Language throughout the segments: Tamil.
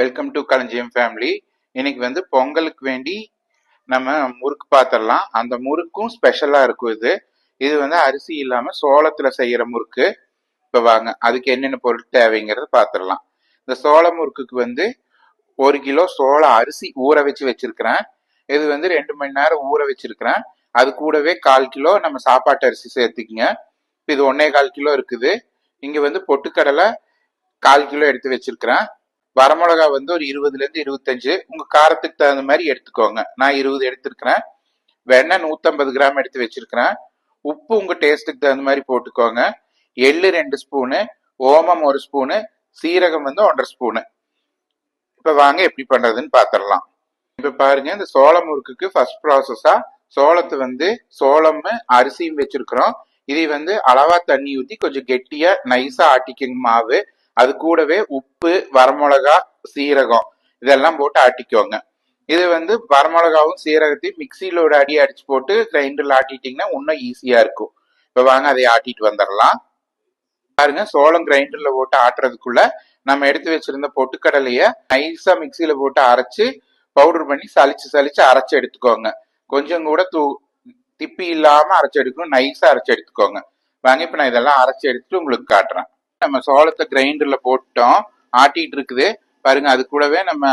வெல்கம் டு களஞ்சியம் ஃபேமிலி இன்னைக்கு வந்து பொங்கலுக்கு வேண்டி நம்ம முறுக்கு பார்த்துடலாம் அந்த முறுக்கும் ஸ்பெஷலாக இருக்கும் இது. இது வந்து அரிசி இல்லாமல் சோளத்தில் செய்கிற முறுக்கு. இப்போ வாங்க அதுக்கு என்னென்ன பொருள் தேவைங்கிறத பார்த்துடலாம் இந்த சோள முறுக்குக்கு வந்து ஒரு கிலோ சோள அரிசி ஊற வச்சு வச்சிருக்கிறேன். இது வந்து ரெண்டு மணி நேரம் ஊற வச்சிருக்கிறேன். அது கூடவே கால் கிலோ நம்ம சாப்பாட்டு அரிசி சேர்த்துக்குங்க. இது ஒன்னே கால் கிலோ இருக்குது. இங்கே வந்து பொட்டுக்கடலை கால் கிலோ எடுத்து வச்சிருக்கிறேன். வரமிளகா வந்து ஒரு இருபதுலேருந்து இருபத்தஞ்சு. உங்கள் காரத்துக்கு தகுந்த மாதிரி எடுத்துக்கோங்க. நான் இருபது எடுத்துருக்கிறேன். வெண்ணெய் நூற்றம்பது கிராம் எடுத்து வச்சுருக்கிறேன். உப்பு உங்கள் டேஸ்ட்டுக்கு தகுந்த மாதிரி போட்டுக்கோங்க. எள்ளு ரெண்டு ஸ்பூனு ஓமம் ஒரு ஸ்பூனு சீரகம் வந்து ஒன்றரை ஸ்பூனு. இப்போ வாங்க எப்படி பண்ணுறதுன்னு பார்த்துடலாம் இப்போ பாருங்க இந்த சோளம் முறுக்குக்கு ஃபர்ஸ்ட் ப்ராசஸாக சோளத்தை வந்து சோளம் அரிசியும் வச்சிருக்கிறோம். இதை வந்து அளவாக தண்ணி ஊற்றி கொஞ்சம் கெட்டியாக நைஸாக ஆட்டிக்கங்க மாவு. அது கூடவே உப்பு வரமிளகா சீரகம் இதெல்லாம் போட்டு ஆட்டிக்கோங்க. இது வந்து வரமிளகாவும் சீரகத்தையும் மிக்சியில ஒரு அடி அடிச்சு போட்டு கிரைண்டர்ல ஆட்டிட்டீங்கன்னா இன்னும் ஈஸியா இருக்கும். இப்ப வாங்க அதை ஆட்டிட்டு வந்துடலாம். பாருங்க சோளம் கிரைண்டர்ல போட்டு ஆட்டுறதுக்குள்ள நம்ம எடுத்து வச்சிருந்த பொட்டுக்கடலைய நைஸா மிக்சியில போட்டு அரைச்சு பவுடர் பண்ணி சளிச்சு சளிச்சு அரைச்சு எடுத்துக்கோங்க. கொஞ்சம் கூட தூ திப்பி இல்லாம அரைச்சு எடுக்கணும் நைஸா அரைச்சு எடுத்துக்கோங்க. வாங்க இப்ப நான் இதெல்லாம் அரைச்சு எடுத்துட்டு உங்களுக்கு காட்டுறேன். நம்ம சோளத்தை கிரைண்டர்ல போட்டோம் ஆட்டிட்டு இருக்குது பாருங்க அது கூடவே நம்ம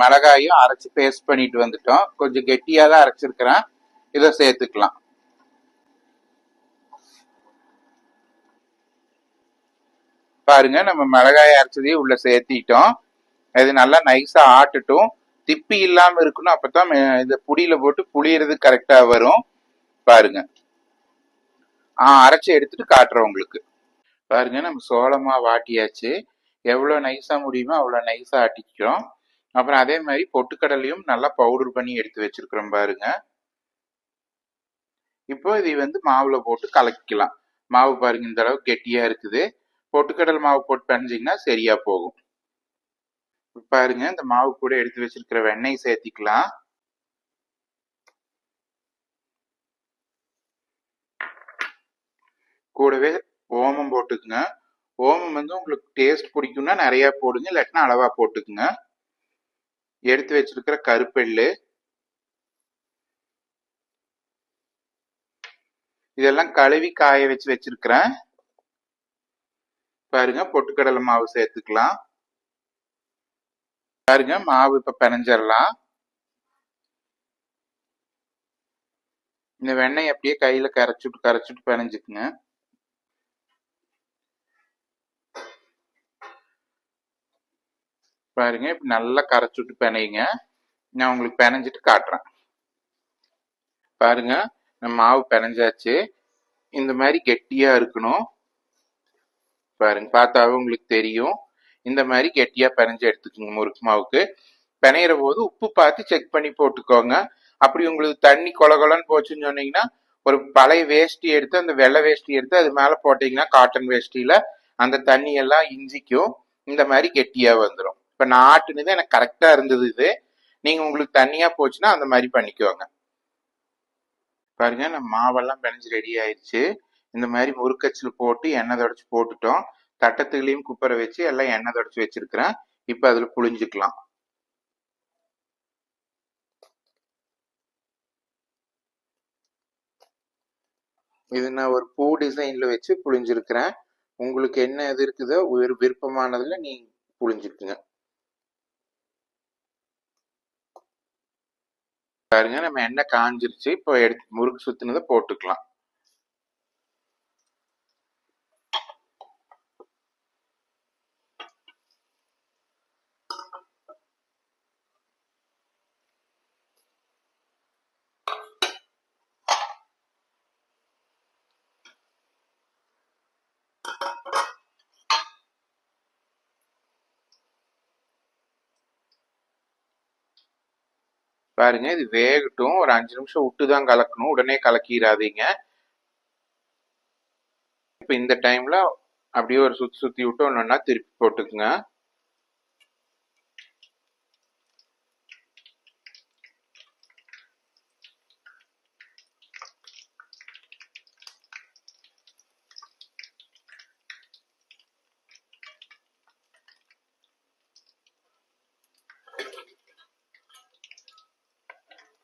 மிளகாயும் அரைச்சு பேஸ்ட் பண்ணிட்டு வந்துட்டோம். கொஞ்சம் கெட்டியா தான் அரைச்சிருக்கிறேன். இதை சேர்த்துக்கலாம். பாருங்க நம்ம மிளகாய் அரைச்சதையும் உள்ள சேர்த்திட்டோம். இது நல்லா நைஸா ஆட்டுட்டும். திப்பி இல்லாம இருக்கணும் அப்பதான் இந்த புடியில போட்டு புளியறது கரெக்டா வரும். பாருங்க. ஆ அரைச்சு எடுத்துட்டு காட்டுறேன் உங்களுக்கு. பாருங்க நம்ம சோளமாக வாட்டியாச்சு. எவ்வளோ நைஸாக முடியுமோ அவ்வளோ நைஸாக ஆட்டிக்கிறோம் அப்புறம் அதே மாதிரி பொட்டுக்கடலையும் நல்லா பவுடர் பண்ணி எடுத்து வச்சிருக்கிறோம் பாருங்க. இப்போ இதை வந்து மாவுல போட்டு கலக்கிக்கலாம். மாவு பாருங்க இந்த அளவுக்கு கெட்டியா இருக்குது. பொட்டுக்கடல் மாவு போட்டு பிணைஞ்சிங்கன்னா சரியா போகும். பாருங்க இந்த மாவு கூட எடுத்து வச்சிருக்கிற வெண்ணெய் சேர்த்திக்கலாம். கூடவே ஓமம் போட்டுக்குங்க. ஓமம் வந்து உங்களுக்கு டேஸ்ட் பிடிக்கும்னா நிறையா போடுங்க இல்லாட்டினா அளவாக போட்டுக்குங்க. எடுத்து வச்சிருக்கிற கருப்பெள்ளு இதெல்லாம் கழுவி காய வச்சு வச்சிருக்கிறேன். பாருங்க பொட்டுக்கடலை மாவு சேர்த்துக்கலாம். பாருங்க மாவு இப்ப பிணைஞ்சிடலாம் இந்த வெண்ணெய் அப்படியே கையில கரைச்சுட்டு கரைச்சுட்டு பிணைஞ்சுக்குங்க பாருங்க இப்ப நல்லா கரைச்சுட்டு பிணையுங்க. நான் உங்களுக்கு பிணைஞ்சிட்டு காட்டுறேன். பாருங்க நம்ம மாவு பிணைஞ்சாச்சு. இந்த மாதிரி கெட்டியா இருக்கணும். பாருங்க பார்த்தாவே உங்களுக்கு தெரியும். இந்த மாதிரி கெட்டியா பிணைஞ்சு எடுத்துக்கோங்க முறுக்கு மாவுக்கு. பிணையிற போது உப்பு பார்த்து செக் பண்ணி போட்டுக்கோங்க. அப்படி உங்களுக்கு தண்ணி கொல கொலன்னு போச்சுன்னு சொன்னீங்கன்னா ஒரு பழைய வேஷ்டி எடுத்து அந்த வெள்ளை வேஷ்டி எடுத்து அது மேல போட்டீங்கன்னா காட்டன் வேஷ்டியில அந்த தண்ணி எல்லாம் இஞ்சிக்கும். இந்த மாதிரி கெட்டியா வந்துடும் இப்ப நான் ஆட்டுனது எனக்கு கரெக்டா இருந்தது இது. நீங்க உங்களுக்கு தனியாக போச்சுன்னா அந்த மாதிரி பண்ணிக்கோங்க. பாருங்க நம்ம மாவெல்லாம் பிணைஞ்சு ரெடி ஆயிடுச்சு. இந்த மாதிரி முறுக்கச்சில் போட்டு எண்ணெய் தொடச்சு போட்டுட்டோம். தட்டத்துகளையும் குப்பரை வச்சு எல்லாம் எண்ணெய் தொடச்சு வச்சிருக்கிறேன். இப்போ அதில் புழிஞ்சுக்கலாம். இது நான் ஒரு பூ டிசைன்ல வச்சு புழிஞ்சிருக்கிறேன். உங்களுக்கு என்ன இது இருக்குதோ ஒரு விருப்பமானதுல நீ புழிஞ்சுக்குங்க. பாருங்க நம்ம எண்ணெய் காஞ்சிருச்சு. இப்போ எடுத்து முறுக்கு சுத்தினதை போட்டுக்கலாம். பாருங்க இது வேகட்டும். ஒரு அஞ்சு நிமிஷம் விட்டு தான் கலக்கணும். உடனே கலக்கிடாதீங்க இப்போ இந்த டைம்ல அப்படியே ஒரு சுத்தி சுத்தி விட்டு ஒன்னொன்னா திருப்பி போட்டுக்குங்க.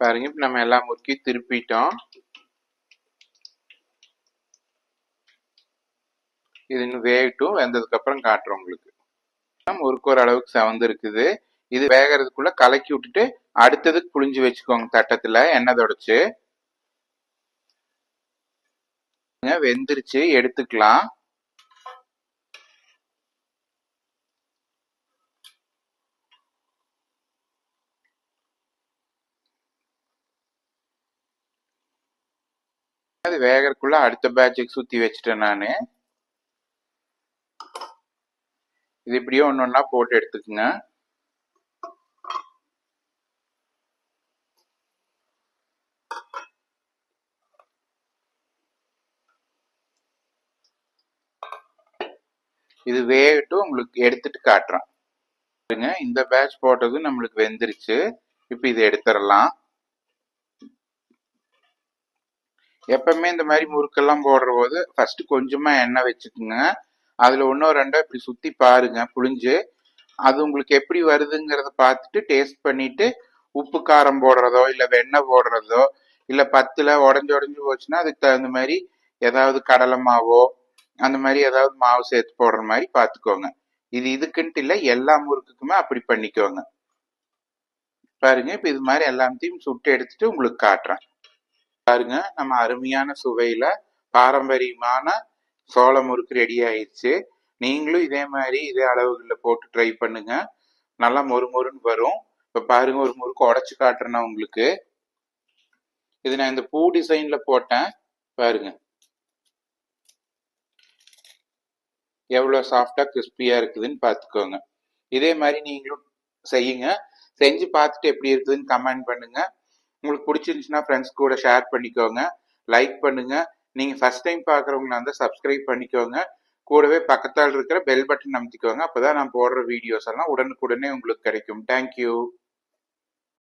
பாருங்க இப்ப நம்ம எல்லா முறுக்கையும் திருப்பிட்டோம். இது இன்னும் வேகட்டும் வெந்ததுக்கப்புறம் காட்டுறோம் உங்களுக்கு. முறுக்கு ஒரு அளவுக்கு செவந்து இருக்குது. இது வேகிறதுக்குள்ள கலக்கி விட்டுட்டு அடுத்ததுக்கு புளிஞ்சு வச்சுக்கோங்க தட்டத்துல எண்ணெய் தொடச்சு. வெந்துருச்சு எடுத்துக்கலாம். அது வேகறதுக்குள்ள அடுத்த பேட்சுக்கு சுத்தி வச்சுட்டேன் நான். இது இப்படியே ஒன்று ஒன்றா போட்டு எடுத்துக்கோங்க. இது வேகட்டும் உங்களுக்கு எடுத்துட்டு காட்டுறேன். இந்த பேட்ச் போட்டதும் நம்மளுக்கு வெந்துருச்சு. இப்போ இதை எடுத்துடலாம். எப்பவுமே இந்த மாதிரி முறுக்கெல்லாம் போடுற போது ஃபர்ஸ்ட் கொஞ்சமா எண்ணெய் வச்சுக்கோங்க. அதுல ஒன்றோ ரெண்டோ இப்படி சுத்தி பாருங்க புளிஞ்சு அது உங்களுக்கு எப்படி வருதுங்கிறத பார்த்துட்டு டேஸ்ட் பண்ணிட்டு உப்பு காரம் போடுறதோ இல்லை வெண்ணெய் போடுறதோ இல்லை பத்தில் உடஞ்சி உடஞ்சி போச்சுன்னா அதுக்கு தகுந்த மாதிரி ஏதாவது கடலை மாவோ அந்த மாதிரி ஏதாவது மாவு சேர்த்து போடுற மாதிரி பார்த்துக்கோங்க. இது இதுக்குன்ட்டு இல்லை எல்லா முறுக்குக்குமே அப்படி பண்ணிக்கோங்க. பாருங்க இப்போ இது மாதிரி எல்லாத்தையும் சுட்டு எடுத்துட்டு உங்களுக்கு காட்டுறேன். பாருங்க நம்ம அருமையான சுவையில பாரம்பரியமான சோள முறுக்கு ரெடி ஆயிடுச்சு. நீங்களும் இதே மாதிரி இதே அளவுகளில் போட்டு ட்ரை பண்ணுங்க. நல்லா மொறு மொறுன்னு வரும். இப்போ பாருங்க ஒரு முறுக்கு உடச்சு காட்டுறேன்னா உங்களுக்கு. இது நான் இந்த பூ டிசைன்ல போட்டேன். பாருங்க. எவ்வளோ சாஃப்டா கிறிஸ்பியா இருக்குதுன்னு பார்த்துக்கோங்க இதே மாதிரி நீங்களும் செய்யுங்க. செஞ்சு பார்த்துட்டு எப்படி இருக்குதுன்னு கமெண்ட் பண்ணுங்க. உங்களுக்கு பிடிச்சிருந்துச்சுன்னா ஃப்ரெண்ட்ஸ் கூட ஷேர் பண்ணிக்கோங்க. லைக் பண்ணுங்க. நீங்க ஃபர்ஸ்ட் டைம் பார்க்குறவங்களா இருந்தால் சப்ஸ்கிரைப் பண்ணிக்கோங்க. கூடவே பக்கத்தால் இருக்கிற பெல் பட்டன் நம்த்திக்கோங்க அப்போ தான் நான் போடுற வீடியோஸ் எல்லாம் உடனுக்குடனே உங்களுக்கு கிடைக்கும். தேங்க்யூ